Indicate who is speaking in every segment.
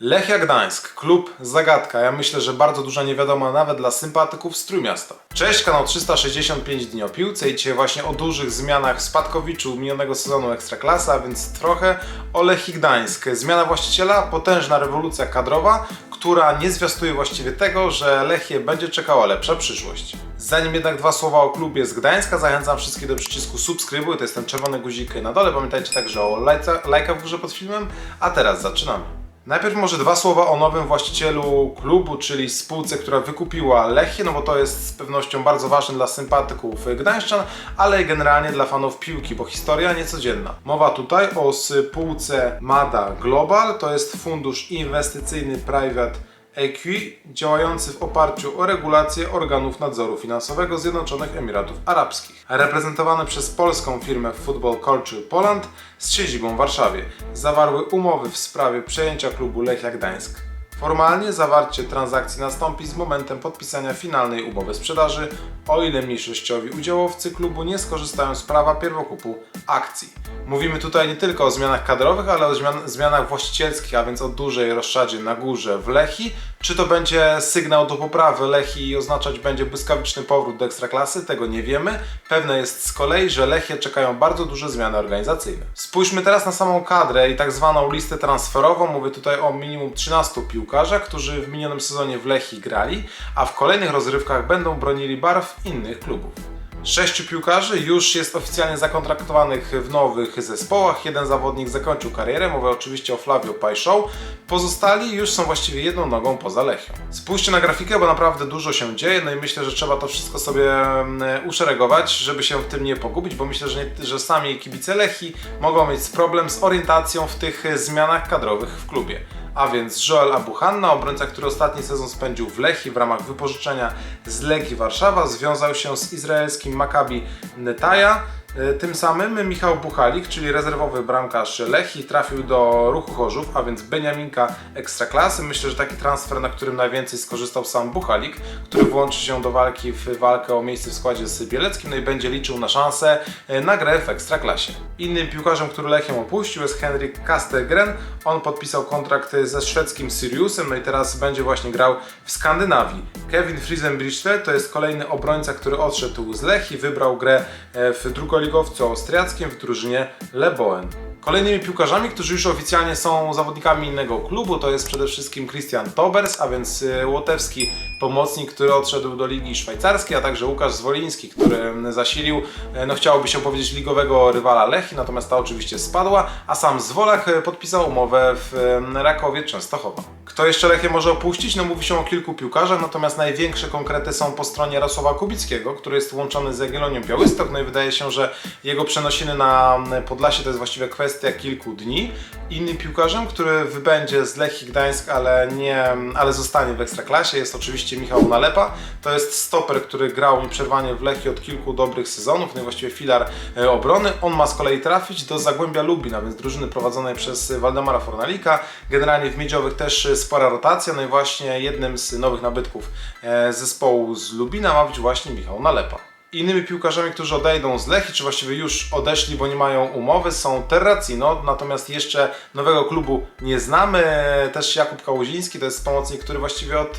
Speaker 1: Lechia Gdańsk, klub zagadka. Ja myślę, że bardzo duża niewiadoma nawet dla sympatyków z Trójmiasta. Cześć, kanał 365 dni o piłce i dzisiaj właśnie o dużych zmianach w spadkowiczu minionego sezonu Ekstraklasa, więc trochę o Lechii Gdańsk. Zmiana właściciela, potężna rewolucja kadrowa, która nie zwiastuje właściwie tego, że Lechię będzie czekała lepsza przyszłość. Zanim jednak dwa słowa o klubie z Gdańska, zachęcam wszystkich do przycisku subskrybuj, to jest ten czerwony guzik na dole. Pamiętajcie także o lajca, lajkach w górze pod filmem, a teraz zaczynamy. Najpierw może dwa słowa o nowym właścicielu klubu, czyli spółce, która wykupiła Lechię, no bo to jest z pewnością bardzo ważne dla sympatyków Gdańszczan, ale i generalnie dla fanów piłki, bo historia niecodzienna. Mowa tutaj o spółce MADA Global, to jest fundusz inwestycyjny private EQI działający w oparciu o regulacje organów nadzoru finansowego Zjednoczonych Emiratów Arabskich, reprezentowany przez polską firmę Football Culture Poland z siedzibą w Warszawie. Zawarły umowy w sprawie przejęcia klubu Lechia Gdańsk. Formalnie zawarcie transakcji nastąpi z momentem podpisania finalnej umowy sprzedaży, o ile mniejszościowi udziałowcy klubu nie skorzystają z prawa pierwokupu akcji. Mówimy tutaj nie tylko o zmianach kadrowych, ale o zmian zmianach właścicielskich, a więc o dużej rozszadzie na górze w Lechi. Czy to będzie sygnał do poprawy Lechi i oznaczać będzie błyskawiczny powrót do Ekstraklasy? Tego nie wiemy. Pewne jest z kolei, że Lechie czekają bardzo duże zmiany organizacyjne. Spójrzmy teraz na samą kadrę i tak zwaną listę transferową. Mówię tutaj o minimum 13 piłkarzach, którzy w minionym sezonie w Lechi grali, a w kolejnych rozrywkach będą bronili barw innych klubów. Sześciu piłkarzy już jest oficjalnie zakontraktowanych w nowych zespołach. Jeden zawodnik zakończył karierę, mówię oczywiście o Flavio Pajszoł. Pozostali już są właściwie jedną nogą poza Lechią. Spójrzcie na grafikę, bo naprawdę dużo się dzieje, no i myślę, że trzeba to wszystko sobie mm, uszeregować, żeby się w tym nie pogubić, bo myślę, że, nie, że sami kibice Lechi mogą mieć problem z orientacją w tych zmianach kadrowych w klubie a więc Joel Abuhanna, obrońca, który ostatni sezon spędził w Lechii w ramach wypożyczenia z Legii Warszawa, związał się z izraelskim Maccabi Netaja. E, Tym samym Michał Buchalik, czyli rezerwowy bramkarz Lechii, trafił do ruchu Chorzów, a więc Beniaminka Ekstraklasy. Myślę, że taki transfer, na którym najwięcej skorzystał sam Buchalik, który włączy się do walki w walkę o miejsce w składzie z Bieleckim, no i będzie liczył na szansę e, na grę w Ekstraklasie. Innym piłkarzem, który Lechię opuścił jest Henrik Kastegren. On podpisał kontrakt ze szwedzkim Siriusem, no i teraz będzie właśnie grał w Skandynawii. Kevin Friesenbrichte to jest kolejny obrońca, który odszedł z Lechii, wybrał grę e, w drugoligowcu austriackim w drużynie Leboen. Kolejnymi piłkarzami, którzy już oficjalnie są zawodnikami innego klubu, to jest przede wszystkim Christian Tobers, a więc e, łotewski pomocnik, który odszedł do Ligi Szwajcarskiej, a także Łukasz Zwoliński, który zasilił, e, no chciałoby się powiedzieć, ligowego rywala Lechii, natomiast ta oczywiście spadła, a sam Zwolach e, podpisał umowę w Rakowie Częstochowa. Kto jeszcze Lechię może opuścić? No mówi się o kilku piłkarzach, natomiast największe konkrety są po stronie Jarosława Kubickiego, który jest łączony z Jagiellonią Białystok, no i wydaje się, że jego przenosiny na Podlasie to jest właściwie kwestia kilku dni. Innym piłkarzem, który wybędzie z Lechii Gdańsk, ale nie, ale zostanie w Ekstraklasie jest oczywiście Michał Nalepa. To jest stoper, który grał nieprzerwanie w Lechii od kilku dobrych sezonów, no i właściwie filar e, obrony. On ma z kolei trafić do Zagłębia Lubin, a więc drużyny prowadzonej przez Waldemara Fornalika. Generalnie w Miedziowych też spora rotacja, no i właśnie jednym z nowych nabytków e, zespołu z Lubina ma być właśnie Michał Nalepa. Innymi piłkarzami, którzy odejdą z Lechii, czy właściwie już odeszli, bo nie mają umowy, są Terracino, natomiast jeszcze nowego klubu nie znamy. Też Jakub Kałuziński, to jest pomocnik, który właściwie od,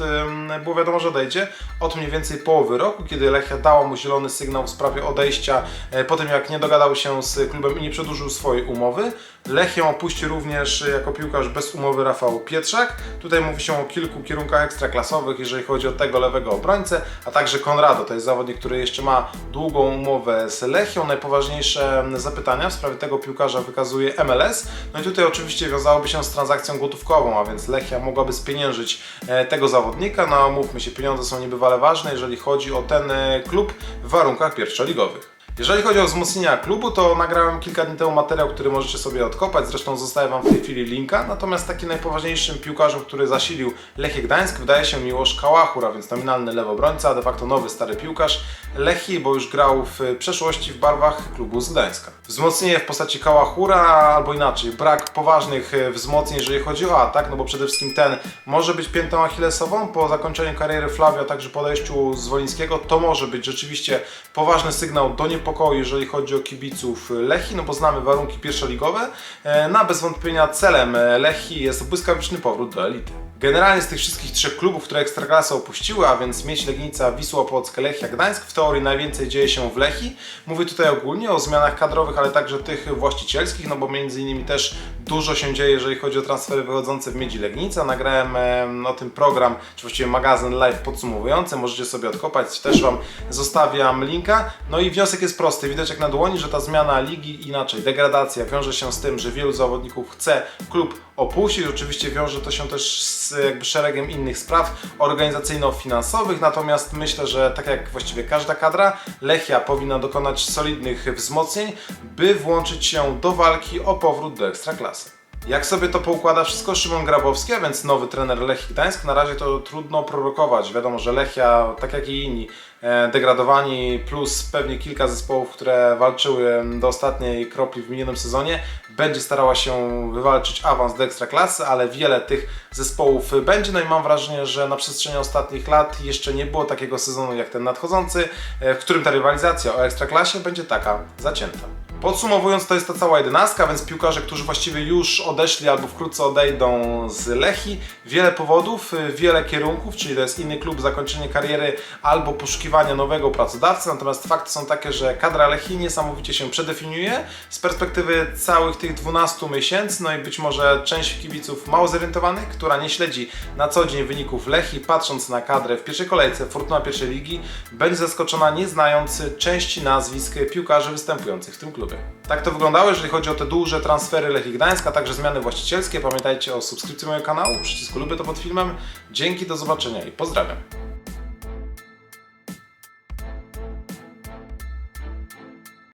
Speaker 1: było wiadomo, że odejdzie, od mniej więcej połowy roku, kiedy Lechia dała mu zielony sygnał w sprawie odejścia, e, po tym jak nie dogadał się z klubem i nie przedłużył swojej umowy. Lechię opuści również jako piłkarz bez umowy Rafał Pietrzak. Tutaj mówi się o kilku kierunkach ekstraklasowych, jeżeli chodzi o tego lewego obrońcę, a także Konrado, to jest zawodnik, który jeszcze ma długą umowę z Lechią. Najpoważniejsze zapytania w sprawie tego piłkarza wykazuje MLS. No i tutaj oczywiście wiązałoby się z transakcją gotówkową, a więc Lechia mogłaby spieniężyć e, tego zawodnika. No mówmy się, pieniądze są niebywale ważne, jeżeli chodzi o ten e, klub w warunkach pierwszoligowych. Jeżeli chodzi o wzmocnienia klubu, to nagrałem kilka dni temu materiał, który możecie sobie odkopać. Zresztą zostawię Wam w tej chwili linka. Natomiast takim najpoważniejszym piłkarzem, który zasilił Lechie Gdańsk, wydaje się Miłosz Kałachur, a więc nominalny lewobrońca, de facto nowy stary piłkarz. Lechii, bo już grał w przeszłości w barwach klubu z Gdańska. Wzmocnienie w postaci Kałachura, albo inaczej, brak poważnych e, wzmocnień, jeżeli chodzi o atak, no bo przede wszystkim ten może być piętą achillesową po zakończeniu kariery Flavio, także podejściu z Wolińskiego. To może być rzeczywiście poważny sygnał do niepokoju, jeżeli chodzi o kibiców Lechii, no bo znamy warunki pierwszoligowe. E, Na bez wątpienia celem e, Lechii jest błyskawiczny powrót do elity. Generalnie z tych wszystkich trzech klubów, które Ekstraklasę opuściły, a więc Miedź Legnica, Wisła Opolska, Lechia Gdańsk, w teorii najwięcej dzieje się w Lechii. Mówię tutaj ogólnie o zmianach kadrowych, ale także tych właścicielskich, no bo między innymi też dużo się dzieje, jeżeli chodzi o transfery wychodzące w Miedzi Legnica. Nagrałem em, o tym program, czy właściwie magazyn live podsumowujący, możecie sobie odkopać, też Wam zostawiam linka. No i wniosek jest prosty, widać jak na dłoni, że ta zmiana ligi inaczej, degradacja wiąże się z tym, że wielu zawodników chce klub opuścić. Oczywiście wiąże to się też z jakby szeregiem innych spraw organizacyjno-finansowych, natomiast myślę, że tak jak właściwie każda kadra, Lechia powinna dokonać solidnych wzmocnień, by włączyć się do walki o powrót do Ekstraklasy. Jak sobie to poukłada wszystko Szymon Grabowski, a więc nowy trener Lechii Gdańsk, na razie to trudno prorokować. Wiadomo, że Lechia, tak jak i inni, e, degradowani, plus pewnie kilka zespołów, które walczyły do ostatniej kropli w minionym sezonie, będzie starała się wywalczyć awans do Ekstraklasy, ale wiele tych zespołów będzie. No i mam wrażenie, że na przestrzeni ostatnich lat jeszcze nie było takiego sezonu jak ten nadchodzący, e, w którym ta rywalizacja o Ekstraklasie będzie taka zacięta. Podsumowując, to jest ta cała jedenastka, więc piłkarze, którzy właściwie już odeszli albo wkrótce odejdą z Lechii. Wiele powodów, y, wiele kierunków, czyli to jest inny klub, zakończenie kariery albo poszukiwania nowego pracodawcy. Natomiast fakty są takie, że kadra Lechii niesamowicie się przedefiniuje z perspektywy całych tych 12 miesięcy. No i być może część kibiców mało zorientowanych, która nie śledzi na co dzień wyników Lechii, patrząc na kadrę w pierwszej kolejce Fortuna pierwszej ligi, będzie zaskoczona nie znając części nazwisk piłkarzy występujących w tym klubie. Tak to wyglądało, jeżeli chodzi o te duże transfery Lechii Gdańska, także zmiany właścicielskie. Pamiętajcie o subskrypcji mojego kanału, przycisku lubię to pod filmem. Dzięki, do zobaczenia i pozdrawiam.